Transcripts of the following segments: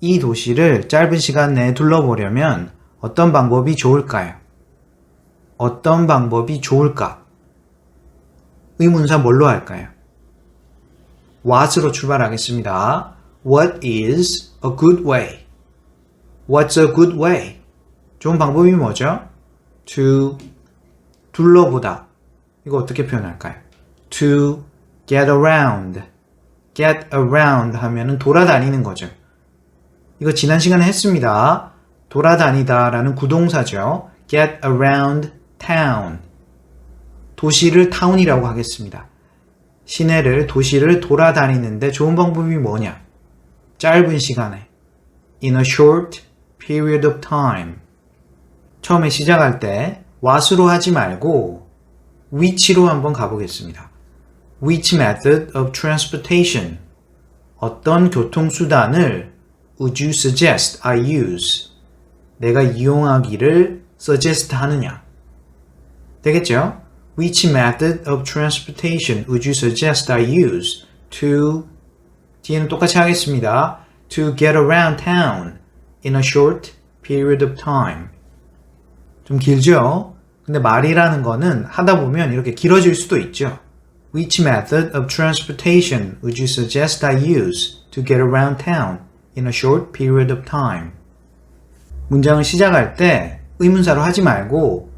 이 도시를 짧은 시간 내에 둘러보려면 어떤 방법이 좋을까요? 어떤 방법이 좋을까? 의문사 뭘로 할까요? what으로 출발하겠습니다. What is a good way? What's a good way? 좋은 방법이 뭐죠? To 둘러보다. 이거 어떻게 표현할까요? To get around. get around 하면은 돌아다니는 거죠. 이거 지난 시간에 했습니다. 돌아다니다 라는 구동사죠. get around town. 도시를 타운이라고 하겠습니다. 시내를, 도시를 돌아다니는데 좋은 방법이 뭐냐? 짧은 시간에. in a short period of time. 처음에 시작할 때 what으로 하지 말고 which로 한번 가보겠습니다. which method of transportation. 어떤 교통수단을 would you suggest I use? 내가 이용하기를 suggest 하느냐? 되겠죠? Which method of transportation would you suggest I use to 뒤에는 똑같이 하겠습니다. To get around town in a short period of time. 좀 길죠? 근데 말이라는 거는 하다 보면 이렇게 길어질 수도 있죠. Which method of transportation would you suggest I use to get around town in a short period of time? 문장을 시작할 때 의문사로 하지 말고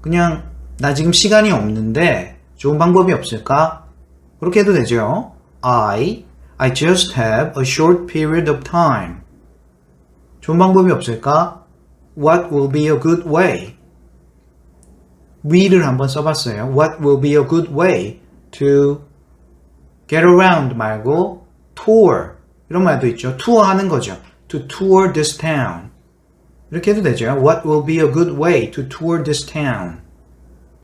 그냥 나 지금 시간이 없는데 좋은 방법이 없을까? 그렇게 해도 되죠. I, I just have a short period of time. 좋은 방법이 없을까? What will be a good way? we를 한번 써봤어요. What will be a good way to get around 말고 tour 이런 말도 있죠. 투어 하는 거죠. To tour this town. 이렇게 해도 되죠. What will be a good way to tour this town?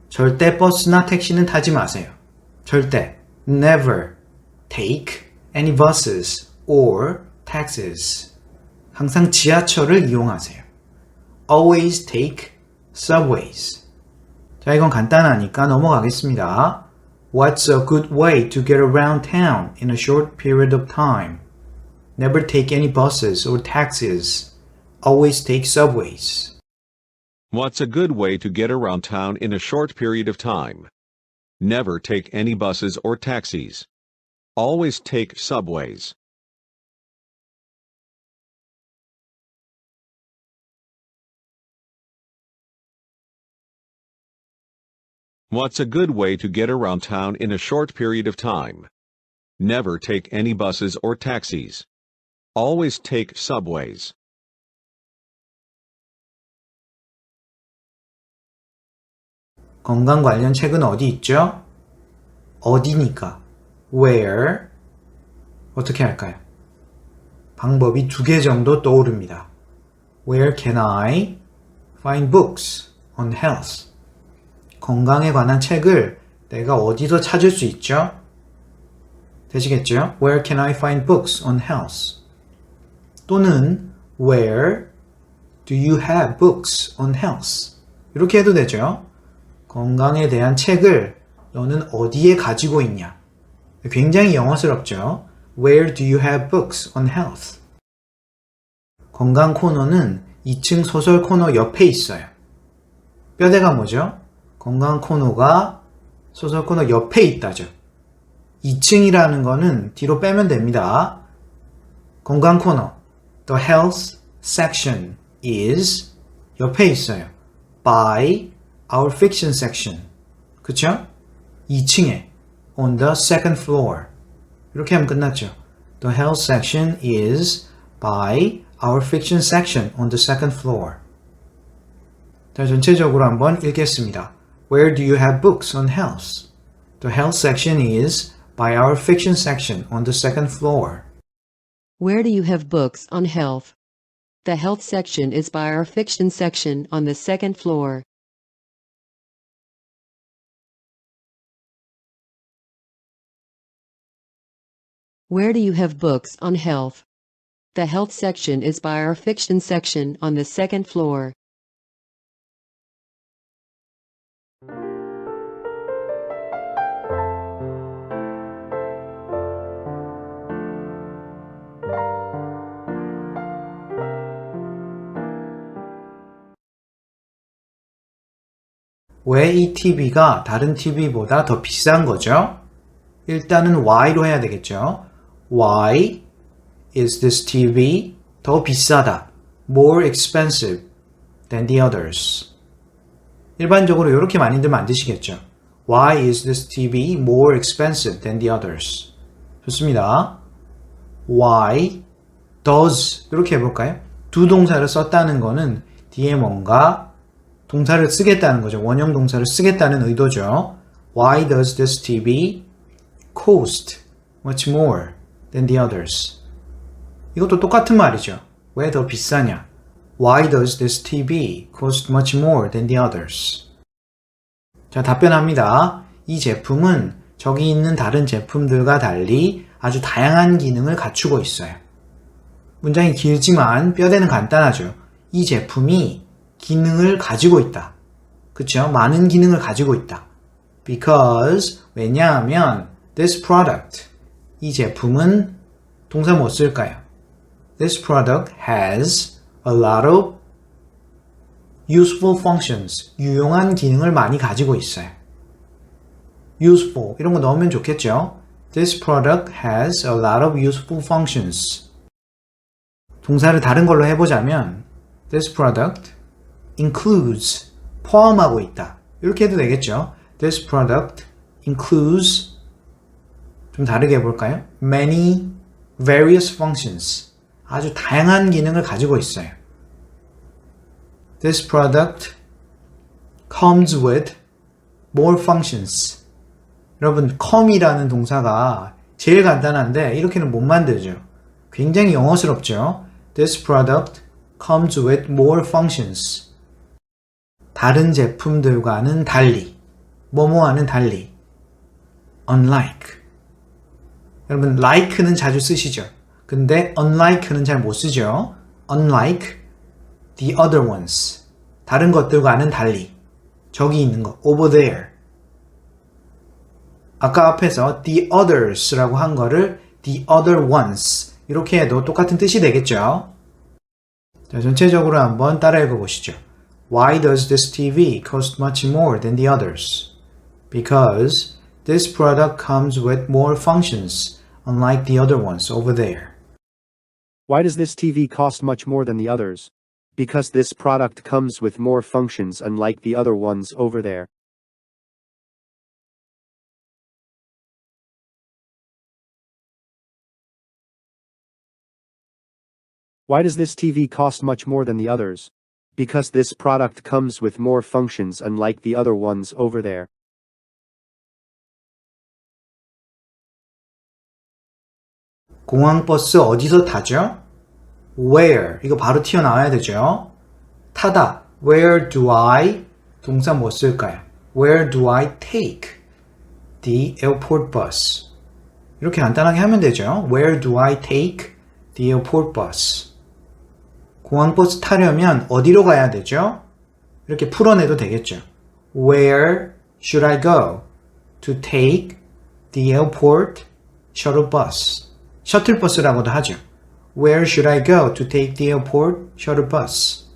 절대 버스나 택시는 타지 마세요. 절대. Never take any buses or taxis. 항상 지하철을 이용하세요. Always take subways. 자, 이건 간단하니까 넘어가겠습니다. What's a good way to get around town in a short period of time? Never take any buses or taxis. Always take subways. What's a good way to get around town in a short period of time? Never take any buses or taxis. Always take subways. What's a good way to get around town in a short period of time? Never take any buses or taxis. Always take subways. 건강 관련 책은 어디 있죠? 어디니까. Where? 어떻게 할까요? 방법이 두 개 정도 떠오릅니다. Where can I find books on health? 건강에 관한 책을 내가 어디서 찾을 수 있죠? 되시겠죠? Where can I find books on health? 또는 Where do you have books on health? 이렇게 해도 되죠. 건강에 대한 책을 너는 어디에 가지고 있냐? 굉장히 영어스럽죠. Where do you have books on health? 건강 코너는 2층 소설 코너 옆에 있어요. 뼈대가 뭐죠? 건강 코너가 소설 코너 옆에 있다죠. 2층이라는 거는 뒤로 빼면 됩니다. 건강 코너. The health section is 옆에 있어요. By our fiction section. 그쵸? 2층에 on the second floor. 이렇게 하면 끝났죠. The health section is by our fiction section on the second floor. 자, 전체적으로 한번 읽겠습니다. Where do you have books on health? The health section is by our fiction section on the second floor. Where do you have books on health? The health section is by our fiction section on the second floor. Where do you have books on health? The health section is by our fiction section on the second floor. 왜 이 TV가 다른 TV보다 더 비싼 거죠? 일단은 why로 해야 되겠죠. Why is this TV 더 비싸다? More expensive than the others. 일반적으로 이렇게 많이들 만드시겠죠. Why is this TV more expensive than the others? 좋습니다. Why does 이렇게 해볼까요? 두 동사를 썼다는 거는 뒤에 뭔가 동사를 쓰겠다는 거죠. 원형 동사를 쓰겠다는 의도죠. Why does this TV cost much more than the others? 이것도 똑같은 말이죠. 왜 더 비싸냐? Why does this TV cost much more than the others? 자, 답변합니다. 이 제품은 저기 있는 다른 제품들과 달리 아주 다양한 기능을 갖추고 있어요. 문장이 길지만 뼈대는 간단하죠. 이 제품이 기능을 가지고 있다. 그쵸? 많은 기능을 가지고 있다. Because, 왜냐하면 this product, 이 제품은 동사 못 쓸까요? This product has a lot of useful functions, 유용한 기능을 많이 가지고 있어요. useful, 이런 거 넣으면 좋겠죠? This product has a lot of useful functions. 동사를 다른 걸로 해보자면 This product includes 포함하고 있다. 이렇게 해도 되겠죠. This product includes 좀 다르게 해볼까요? Many various functions. 아주 다양한 기능을 가지고 있어요. This product comes with more functions. 여러분, come이라는 동사가 제일 간단한데 이렇게는 못 만들죠. 굉장히 영어스럽죠. This product comes with more functions. 다른 제품들과는 달리, 뭐뭐와는 달리. unlike. 여러분, like는 자주 쓰시죠. 근데 unlike는 잘 못 쓰죠. unlike the other ones. 다른 것들과는 달리. 저기 있는 거, over there. 아까 앞에서 the others라고 한 거를 the other ones 이렇게 해도 똑같은 뜻이 되겠죠. 자, 전체적으로 한번 따라 읽어보시죠. Why does this TV cost much more than the others? Because this product comes with more functions, unlike the other ones over there. Why does this TV cost much more than the others? Because this product comes with more functions unlike the other ones over there. Why does this TV cost much more than the others? Because this product comes with more functions unlike the other ones over there. 공항버스 어디서 타죠? Where. 이거 바로 튀어나와야 되죠. 타다. Where do I? 동사 뭐 쓸까요? Where do I take the airport bus? 이렇게 간단하게 하면 되죠. Where do I take the airport bus? 공항버스 타려면 어디로 가야 되죠? 이렇게 풀어내도 되겠죠. Where should I go to take the airport shuttle bus? 셔틀버스라고도 하죠. Where should I go to take the airport shuttle bus?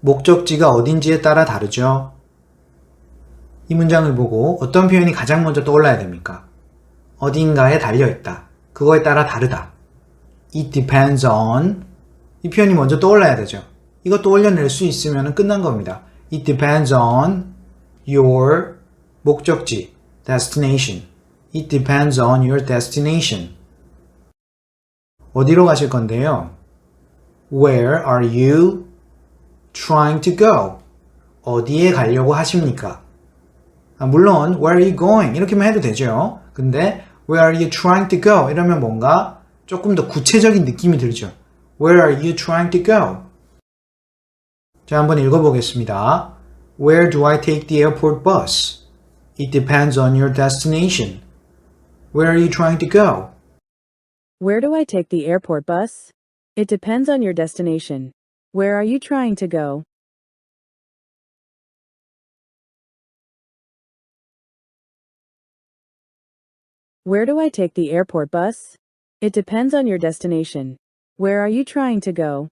목적지가 어딘지에 따라 다르죠. 이 문장을 보고 어떤 표현이 가장 먼저 떠올라야 됩니까? 어딘가에 달려있다. 그거에 따라 다르다. It depends on 이 표현이 먼저 떠올라야 되죠. 이거 떠올려낼 수 있으면 끝난 겁니다. It depends on your 목적지, destination. It depends on your destination. 어디로 가실 건데요? Where are you trying to go? 어디에 가려고 하십니까? 아, 물론 Where are you going? 이렇게만 해도 되죠. 근데 Where are you trying to go? 이러면 뭔가 조금 더 구체적인 느낌이 들죠. Where are you trying to go? 자, 한번 읽어보겠습니다. Where do I take the airport bus? It depends on your destination. Where are you trying to go? Where do I take the airport bus? It depends on your destination. Where are you trying to go? Where do I take the airport bus? It depends on your destination. Where are you trying to go?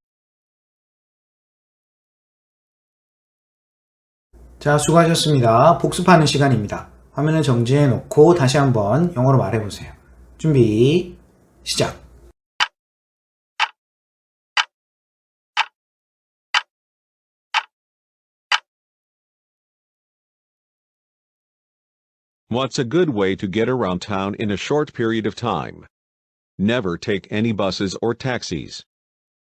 자, 수고하셨습니다. 복습하는 시간입니다. 화면을 정지해 놓고 다시 한번 영어로 말해 보세요. 준비, 시작. What's a good way to get around town in a short period of time? Never take any buses or taxis.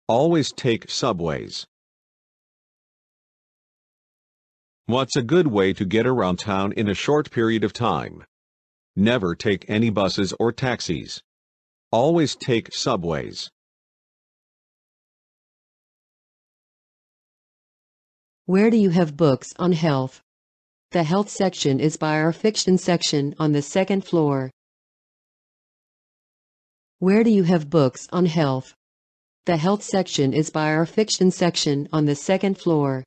Always take subways. What's a good way to get around town in a short period of time? Never take any buses or taxis. Always take subways. Where do you have books on health? The health section is by our fiction section on the second floor. Where do you have books on health? The health section is by our fiction section on the second floor.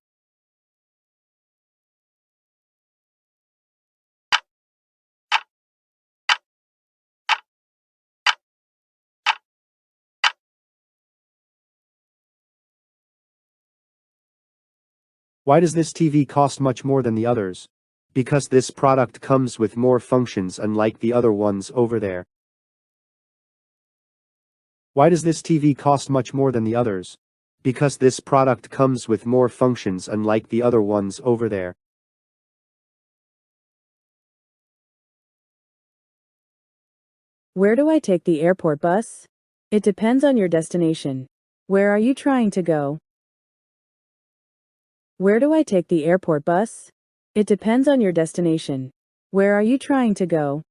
Why does this TV cost much more than the others? Because this product comes with more functions unlike the other ones over there. Why does this TV cost much more than the others? Because this product comes with more functions unlike the other ones over there. Where do I take the airport bus? It depends on your destination. Where are you trying to go? Where do I take the airport bus? It depends on your destination. Where are you trying to go?